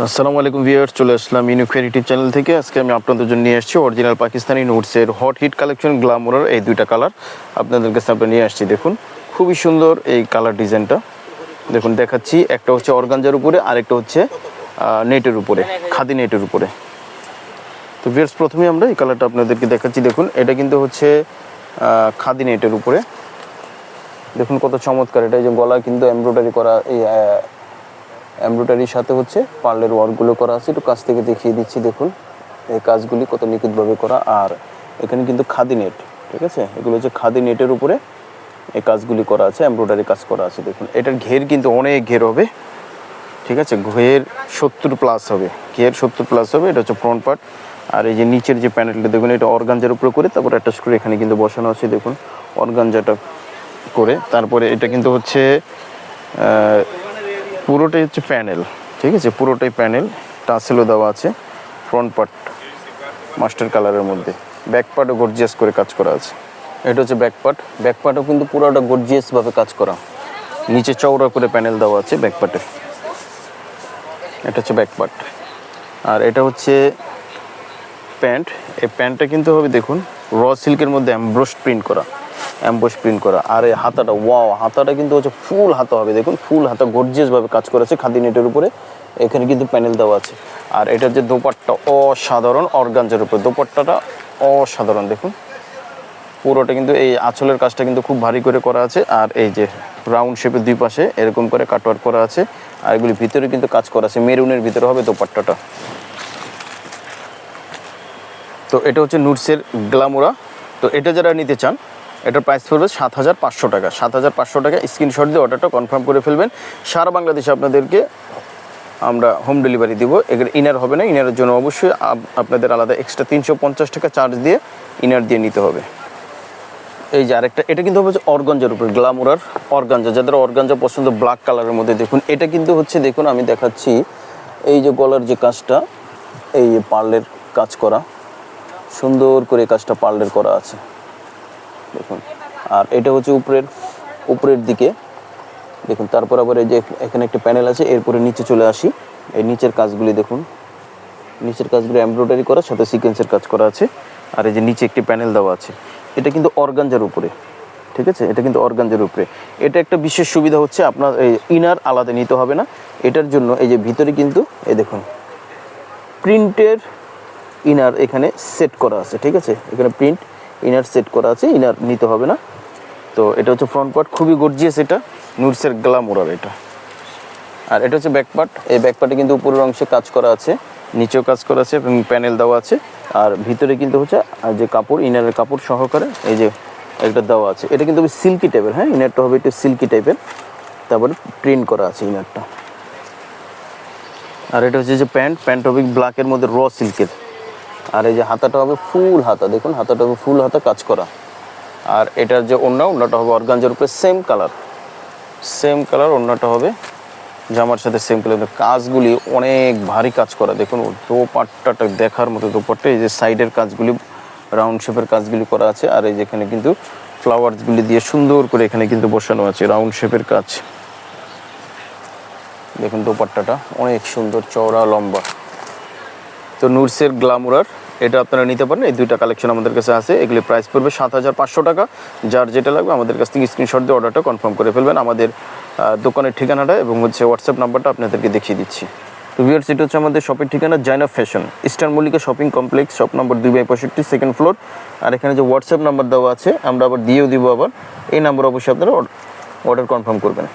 আসসালামু আলাইকুম ভিউয়ার্স, চলে আসলাম ইউটিউব চ্যানেল থেকে। আজকে আমি আপনাদের জন্য নিয়ে আসছি অরিজিনাল পাকিস্তানি নোটসের হট হিট কালেকশন গ্লামোরার এই দুইটা কালার আপনাদের কাছে আমরা নিয়ে আসছি, দেখুন, খুবই সুন্দর এই কালার ডিজাইনটা দেখুন, দেখাচ্ছি, একটা হচ্ছে অর্গানজার উপরে, আরেকটা হচ্ছে নেটের উপরে, খাদি নেটের উপরে। তো ভিউয়ার্স, প্রথমে আমরা এই কালারটা আপনাদেরকে দেখাচ্ছি, দেখুন, এটা কিন্তু হচ্ছে খাদি নেটের উপরে। দেখুন, কত চমৎকার, এটা এই যে গলা কিন্তু এমব্রয়ডারি করা এই এমব্রয়ডারির সাথে হচ্ছে পার্লের ওয়ার্কগুলো করা আছে। একটু কাছ থেকে দেখিয়ে দিচ্ছি, দেখুন। এই কাজগুলি কত নিখুঁতভাবে করা। আর এখানে কিন্তু খাদি নেট, ঠিক আছে? এগুলো হচ্ছে খাদি নেটের উপরে এই কাজগুলি করা আছে এমব্রয়ডারি কাজ করা আছে, দেখুন। এটার ঘের কিন্তু অনেক ঘের হবে, ঠিক আছে? ঘের সত্তর প্লাস হবে। ঘের সত্তর প্লাস হবে, এটা হচ্ছে ফ্রন্ট পার্ট আর এই যে নিচের যে প্যানেলটা দেখুন, এটা অর্গানজার উপরে করে, তারপর অ্যাটাচ করে এখানে কিন্তু বসানো আছে, দেখুন, অর্গানজাটা করে। তারপরে এটা কিন্তু হচ্ছে পুরোটাই হচ্ছে প্যানেল, ঠিক আছে? পুরোটাই প্যানেল, টাসেলও দেওয়া আছে ফ্রন্ট পার্ট মাস্টার কালারের মধ্যে। ব্যাক পার্টও গর্জিয়াস করে কাজ করা আছে। এটা হচ্ছে ব্যাক পার্ট ব্যাক পার্টও কিন্তু পুরোটা গর্জিয়াসভাবে কাজ করা। নিচে চওড়া করে প্যানেল দেওয়া আছে ব্যাক পার্টে এটা হচ্ছে ব্যাক পার্ট আর এটা হচ্ছে প্যান্ট। এই প্যান্টটা কিন্তু হবে, দেখুন র সিল্কের মধ্যে অ্যাম্ব্রোস প্রিন্ট করা। অ্যাম্বোস প্রিন্ট করা। আর এই হাতাটা ওয়াও হাতাটা কিন্তু হচ্ছে ফুল হাতা হবে। দেখুন ফুল হাতা গর্জিয়াসভাবে কাজ করেছে খাদি নেটের উপরে। এখানে কিন্তু প্যানেল দেওয়া আছে। আর এটার যে দোপাট্টা অসাধারণ অর্গানজার উপরে। দোপাট্টাটা অসাধারণ, দেখুন। পুরোটা কিন্তু এই আঁচলের কাজটা কিন্তু খুব ভারী করে করা আছে। আর এই যে রাউন্ড শেপের দুই পাশে এরকম করে কাটওয়ার্ক করা আছে। আর এগুলি ভিতরে কিন্তু কাজ করা আছে। মেরুনের ভিতরে হবে দোপাট্টাটা। তো এটা হচ্ছে নুটসের গ্লামোরা। তো এটা যারা নিতে চান এটার প্রাইস পড়বে সাত হাজার পাঁচশো টাকা। সাত হাজার পাঁচশো টাকা স্ক্রিনশট দিয়ে অর্ডারটা কনফার্ম করে ফেলবেন। সারা বাংলাদেশে আপনাদেরকে আমরা হোম ডেলিভারি দিব। এগুলো ইনার হবে না ইনারের জন্য অবশ্যই আপনাদের আলাদা এক্সট্রা তিনশো পঞ্চাশ টাকা চার্জ দিয়ে ইনার দিয়ে নিতে হবে। এই যে আরেকটা, এটা কিন্তু হচ্ছে অর্গানজার উপর, গ্লামোরার অর্গানজা। যাদের অর্গানজা পছন্দ ব্ল্যাক কালারের মধ্যে দেখুন। এটা কিন্তু হচ্ছে, দেখুন, আমি দেখাচ্ছি, এই যে গলার যে কাজটা, এই পার্লের কাজ করা, সুন্দর করে কাজটা পার্লের করা আছে। দেখুন। আর এটা হচ্ছে উপরের উপরের দিকে। দেখুন, তারপর আবার এই যে এখানে একটা প্যানেল আছে, এরপরে নিচে চলে আসি। এই নিচের কাজগুলি দেখুন। নিচের কাজগুলো এমব্রয়ডারি করা সাথে সিকোয়েন্সের কাজ করা আছে। আর এই যে নিচে একটি প্যানেল দেওয়া আছে। এটা কিন্তু অর্গানজার উপরে। ঠিক আছে? এটা কিন্তু অর্গানজার উপরে। এটা একটা বিশেষ সুবিধা হচ্ছে আপনার এই ইনার আলাদা নিতে হবে না। এটার জন্য এই যে ভিতরে কিন্তু, এই দেখুন, প্রিন্টের ইনার এখানে সেট করা আছে। ঠিক আছে? এখানে প্রিন্ট ইনার সেট করা আছে ইনার নিতে হবে না। তো এটা হচ্ছে ফ্রন্ট পার্ট খুবই গর্জিয়াস এটা। নুটসের গ্লামোরার এটা। আর এটা হচ্ছে ব্যাক পার্ট এই ব্যাক পার্টে কিন্তু উপরের অংশে কাজ করা আছে, নিচেও কাজ করা আছে, এবং প্যানেল দেওয়া আছে। আর ভিতরে কিন্তু হচ্ছে, আর যে কাপড় ইনারের কাপড় সহকারে এই যে একটা দেওয়া আছে। এটা কিন্তু সিল্কি টাইপের হ্যাঁ? ইনারটা হবে একটু সিল্কি টাইপের তারপরে প্রিন্ট করা আছে ইনারটা আর এটা হচ্ছে যে প্যান্ট প্যান্ট হবে ব্ল্যাকের মধ্যে র সিল্কের আর এই যে হাতাটা হবে ফুল হাতা, দেখুন হাতাটা হবে ফুল হাতা কাজ করা। আর এটার যে অন্য অন্যটা হবে অর্গানজার উপরে সেম কালার সেম কালার অন্যটা হবে জামার সাথে সেম কালার কাজগুলি অনেক ভারী কাজ করা। দেখুন দোপাট্টাটা দেখার মতো দোপাট্টা। এই যে সাইডের কাজগুলি রাউন্ড শেপের কাজগুলি করা আছে। আর এই যেখানে কিন্তু ফ্লাওয়ার্সগুলি দিয়ে সুন্দর করে এখানে কিন্তু বসানো আছে রাউন্ড শেপের কাজ। দেখুন দোপাট্টাটা অনেক সুন্দর, চওড়া, লম্বা। তো নুরসের গ্লামুরার এটা আপনারা নিতে পারেন। এই দুইটা কালেকশন আমাদের কাছে আছে। এগুলি প্রাইস পড়বে সাত হাজার পাঁচশো টাকা। যার যেটা লাগবে আমাদের কাছ থেকে স্ক্রিনশট দিয়ে অর্ডারটা কনফার্ম করে ফেলবেন। আমাদের দোকানের ঠিকানাটা এবং হচ্ছে হোয়াটসঅ্যাপ নাম্বারটা আপনাদেরকে দেখিয়ে দিচ্ছি। তো ভিউয়ার্স এটা হচ্ছে আমাদের শপের ঠিকানা Zaina fashion eastern Mallika shopping complex shop number দুই বাই পঁয়ষট্টি সেকেন্ড ফ্লোর আর এখানে যে হোয়াটসঅ্যাপ নাম্বার দেওয়া আছে, আমরা আবার দিয়েও দিব আবার। এই নাম্বার অবশ্যই আপনারা অর্ডার কনফার্ম করবেন।